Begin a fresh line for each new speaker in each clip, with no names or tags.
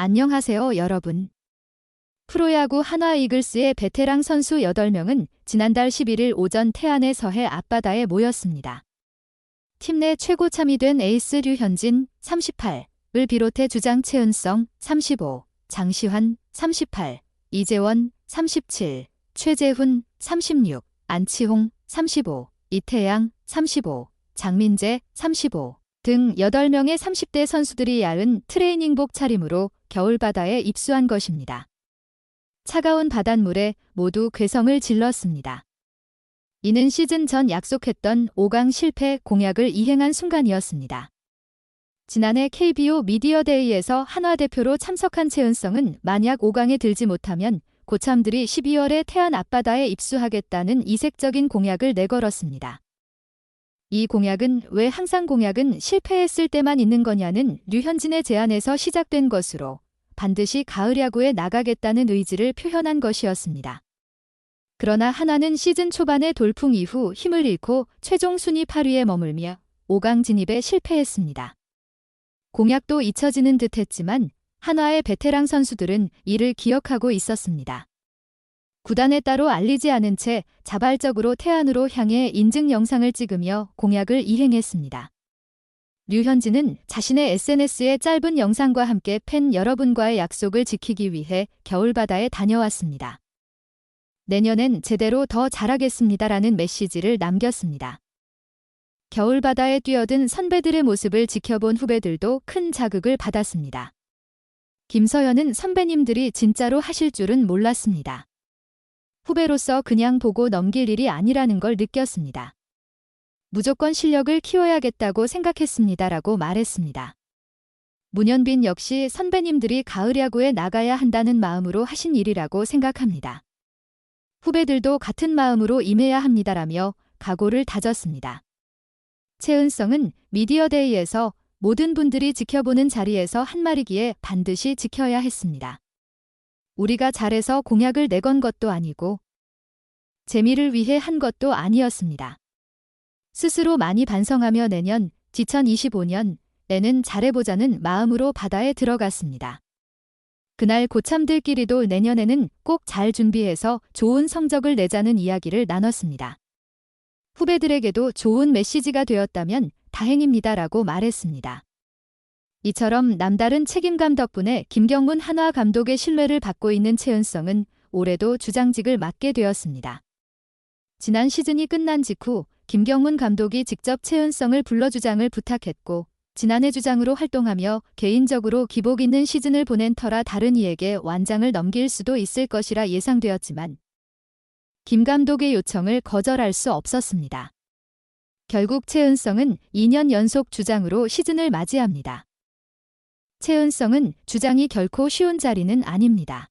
안녕하세요, 여러분. 프로야구 한화 이글스의 베테랑 선수 8명은 지난달 11일 오전 태안의 서해 앞바다에 모였습니다. 팀 내 최고 참이 된 에이스 류현진 38을 비롯해 주장 최은성 35, 장시환 38, 이재원 37, 최재훈 36, 안치홍 35, 이태양 35, 장민재 35 등 8명의 30대 선수들이 야은 트레이닝복 차림으로 겨울바다에 입수한 것입니다. 차가운 바닷물에 모두 괴성을 질렀습니다. 이는 시즌 전 약속했던 5강 실패 공약을 이행한 순간이었습니다. 지난해 KBO 미디어 데이에서 한화 대표로 참석한 최은성은 만약 5강에 들지 못하면 고참들이 12월에 태안 앞바다에 입수하겠다는 이색적인 공약을 내걸었습니다. 이 공약은 왜 항상 공약은 실패했을 때만 있는 거냐는 류현진의 제안에서 시작된 것으로 반드시 가을 야구에 나가겠다는 의지를 표현한 것이었습니다. 그러나 하나는 시즌 초반의 돌풍 이후 힘을 잃고 최종 순위 8위에 머물며 5강 진입에 실패했습니다. 공약도 잊혀지는 듯 했지만 한화의 베테랑 선수들은 이를 기억하고 있었습니다. 구단에 따로 알리지 않은 채 자발적으로 태안으로 향해 인증 영상을 찍으며 공약을 이행했습니다. 류현진은 자신의 SNS에 짧은 영상과 함께 팬 여러분과의 약속을 지키기 위해 겨울바다에 다녀왔습니다. 내년엔 제대로 더 잘하겠습니다라는 메시지를 남겼습니다. 겨울바다에 뛰어든 선배들의 모습을 지켜본 후배들도 큰 자극을 받았습니다. 김서현은 선배님들이 진짜로 하실 줄은 몰랐습니다. 후배로서 그냥 보고 넘길 일이 아니라는 걸 느꼈습니다. 무조건 실력을 키워야겠다고 생각했습니다라고 말했습니다. 문현빈 역시 선배님들이 가을 야구에 나가야 한다는 마음으로 하신 일이라고 생각합니다. 후배들도 같은 마음으로 임해야 합니다라며 각오를 다졌습니다. 최은성은 미디어데이에서 모든 분들이 지켜보는 자리에서 한 말이기에 반드시 지켜야 했습니다. 우리가 잘해서 공약을 내건 것도 아니고 재미를 위해 한 것도 아니었습니다. 스스로 많이 반성하며 내년 2025년에는 잘해보자는 마음으로 바다에 들어갔습니다. 그날 고참들끼리도 내년에는 꼭 잘 준비해서 좋은 성적을 내자는 이야기를 나눴습니다. 후배들에게도 좋은 메시지가 되었다면 다행입니다라고 말했습니다. 이처럼 남다른 책임감 덕분에 김경문 한화 감독의 신뢰를 받고 있는 최은성은 올해도 주장직을 맡게 되었습니다. 지난 시즌이 끝난 직후 김경문 감독이 직접 최은성을 불러 주장을 부탁했고 지난해 주장으로 활동하며 개인적으로 기복 있는 시즌을 보낸 터라 다른 이에게 완장을 넘길 수도 있을 것이라 예상되었지만 김 감독의 요청을 거절할 수 없었습니다. 결국 최은성은 2년 연속 주장으로 시즌을 맞이합니다. 최은성은 주장이 결코 쉬운 자리는 아닙니다.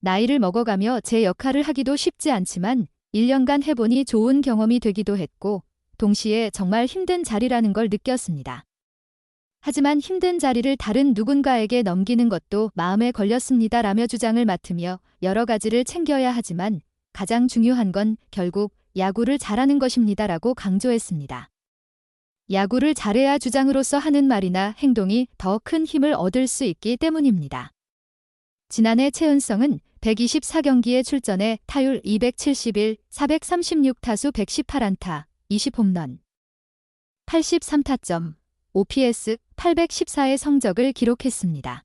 나이를 먹어가며 제 역할을 하기도 쉽지 않지만 1년간 해보니 좋은 경험이 되기도 했고 동시에 정말 힘든 자리라는 걸 느꼈습니다. 하지만 힘든 자리를 다른 누군가에게 넘기는 것도 마음에 걸렸습니다. 라며 주장을 맡으며 여러 가지를 챙겨야 하지만 가장 중요한 건 결국 야구를 잘하는 것입니다. 라고 강조했습니다. 야구를 잘해야 주장으로서 하는 말이나 행동이 더 큰 힘을 얻을 수 있기 때문입니다. 지난해 최은성은 124경기에 출전해 타율 271, 436타수 118안타, 20홈런, 83타점, OPS 814의 성적을 기록했습니다.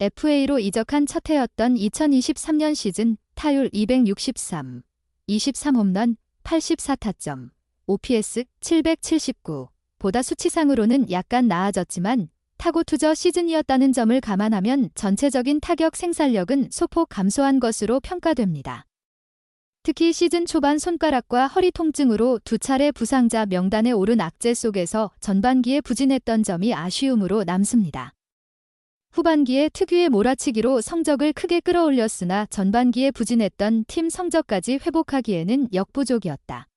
FA로 이적한 첫 해였던 2023년 시즌 타율 263, 23홈런, 84타점, OPS 779 보다 수치상으로는 약간 나아졌지만 타고 투저 시즌이었다는 점을 감안하면 전체적인 타격 생산력은 소폭 감소한 것으로 평가됩니다. 특히 시즌 초반 손가락과 허리 통증으로 두 차례 부상자 명단에 오른 악재 속에서 전반기에 부진했던 점이 아쉬움으로 남습니다. 후반기에 특유의 몰아치기로 성적을 크게 끌어올렸으나 전반기에 부진했던 팀 성적까지 회복하기에는 역부족이었다.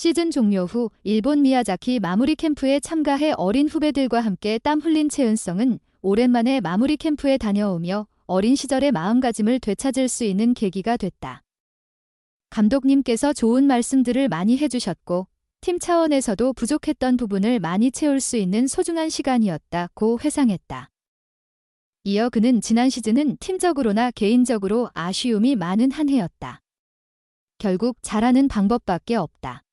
시즌 종료 후 일본 미야자키 마무리 캠프에 참가해 어린 후배들과 함께 땀 흘린 최은성은 오랜만에 마무리 캠프에 다녀오며 어린 시절의 마음가짐을 되찾을 수 있는 계기가 됐다. 감독님께서 좋은 말씀들을 많이 해주셨고 팀 차원에서도 부족했던 부분을 많이 채울 수 있는 소중한 시간이었다고 회상했다. 이어 그는 지난 시즌은 팀적으로나 개인적으로 아쉬움이 많은 한 해였다. 결국 잘하는 방법밖에 없다.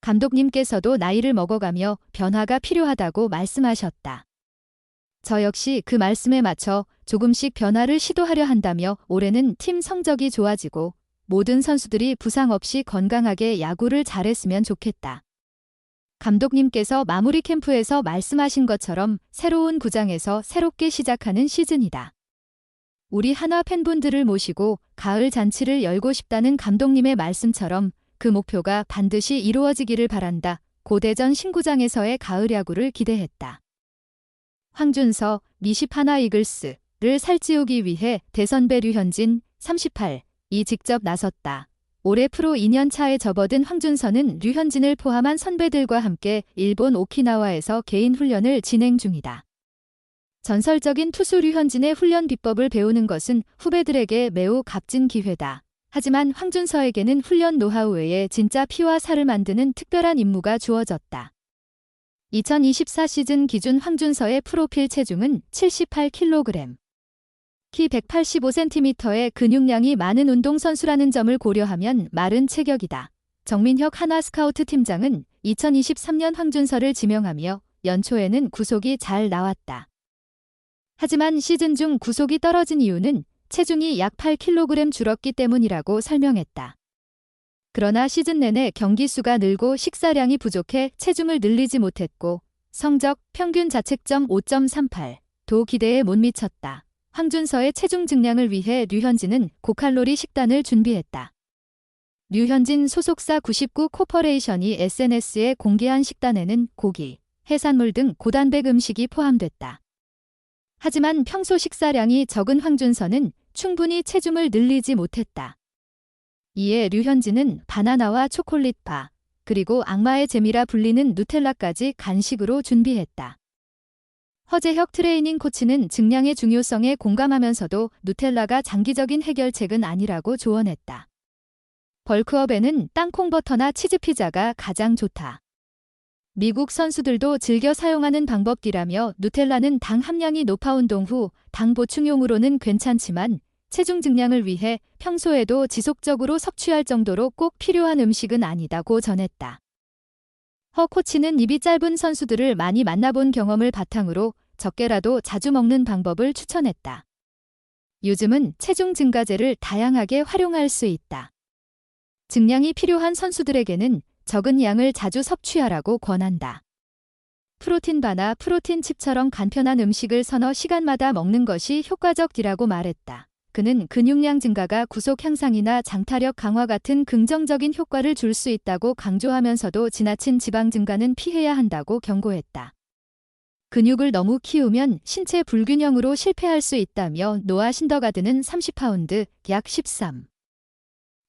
감독님께서도 나이를 먹어가며 변화가 필요하다고 말씀하셨다. 저 역시 그 말씀에 맞춰 조금씩 변화를 시도하려 한다며 올해는 팀 성적이 좋아지고 모든 선수들이 부상 없이 건강하게 야구를 잘했으면 좋겠다. 감독님께서 마무리 캠프에서 말씀하신 것처럼 새로운 구장에서 새롭게 시작하는 시즌이다. 우리 한화 팬분들을 모시고 가을 잔치를 열고 싶다는 감독님의 말씀처럼 그 목표가 반드시 이루어지기를 바란다. 고대전 신구장에서의 가을 야구를 기대했다. 황준서, 미십 하나 이글스를 살찌우기 위해 대선배 류현진 38 이 직접 나섰다. 올해 프로 2년 차에 접어든 황준서는 류현진을 포함한 선배들과 함께 일본 오키나와에서 개인 훈련을 진행 중이다. 전설적인 투수 류현진의 훈련 비법을 배우는 것은 후배들에게 매우 값진 기회다. 하지만 황준서에게는 훈련 노하우 외에 진짜 피와 살을 만드는 특별한 임무가 주어졌다. 2024 시즌 기준 황준서의 프로필 체중은 78kg. 키 185cm의 근육량이 많은 운동선수라는 점을 고려하면 마른 체격이다. 정민혁 하나 스카우트 팀장은 2023년 황준서를 지명하며 연초에는 구속이 잘 나왔다. 하지만 시즌 중 구속이 떨어진 이유는 체중이 약 8kg 줄었기 때문이라고 설명했다. 그러나 시즌 내내 경기 수가 늘고 식사량이 부족해 체중을 늘리지 못했고 성적 평균 자책점 5.38, 도 기대에 못 미쳤다. 황준서의 체중 증량을 위해 류현진은 고칼로리 식단을 준비했다. 류현진 소속사 99 코퍼레이션이 SNS에 공개한 식단에는 고기, 해산물 등 고단백 음식이 포함됐다. 하지만 평소 식사량이 적은 황준서는 충분히 체중을 늘리지 못했다. 이에 류현진은 바나나와 초콜릿바, 그리고 악마의 재미라 불리는 누텔라까지 간식으로 준비했다. 허재혁 트레이닝 코치는 증량의 중요성에 공감하면서도 누텔라가 장기적인 해결책은 아니라고 조언했다. 벌크업에는 땅콩버터나 치즈피자가 가장 좋다. 미국 선수들도 즐겨 사용하는 방법이라며 누텔라는 당 함량이 높아 운동 후 당 보충용으로는 괜찮지만 체중 증량을 위해 평소에도 지속적으로 섭취할 정도로 꼭 필요한 음식은 아니다고 전했다. 허 코치는 입이 짧은 선수들을 많이 만나본 경험을 바탕으로 적게라도 자주 먹는 방법을 추천했다. 요즘은 체중 증가제를 다양하게 활용할 수 있다. 증량이 필요한 선수들에게는 적은 양을 자주 섭취하라고 권한다. 프로틴 바나 프로틴 칩처럼 간편한 음식을 서너 시간마다 먹는 것이 효과적이라고 말했다. 그는 근육량 증가가 구속 향상이나 장타력 강화 같은 긍정적인 효과를 줄 수 있다고 강조하면서도 지나친 지방 증가는 피해야 한다고 경고했다. 근육을 너무 키우면 신체 불균형으로 실패할 수 있다며 노아 신더가드는 30파운드, 약 13.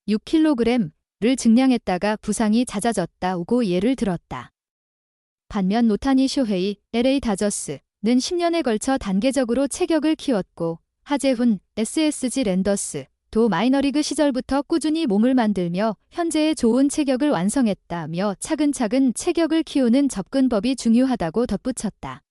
6kg 를 증량했다가 부상이 잦아졌다고 예를 들었다. 반면 노타니 쇼헤이, LA 다저스는 10년에 걸쳐 단계적으로 체격을 키웠고 하재훈, SSG 랜더스, 도 마이너리그 시절부터 꾸준히 몸을 만들며 현재의 좋은 체격을 완성했다며 차근차근 체격을 키우는 접근법이 중요하다고 덧붙였다.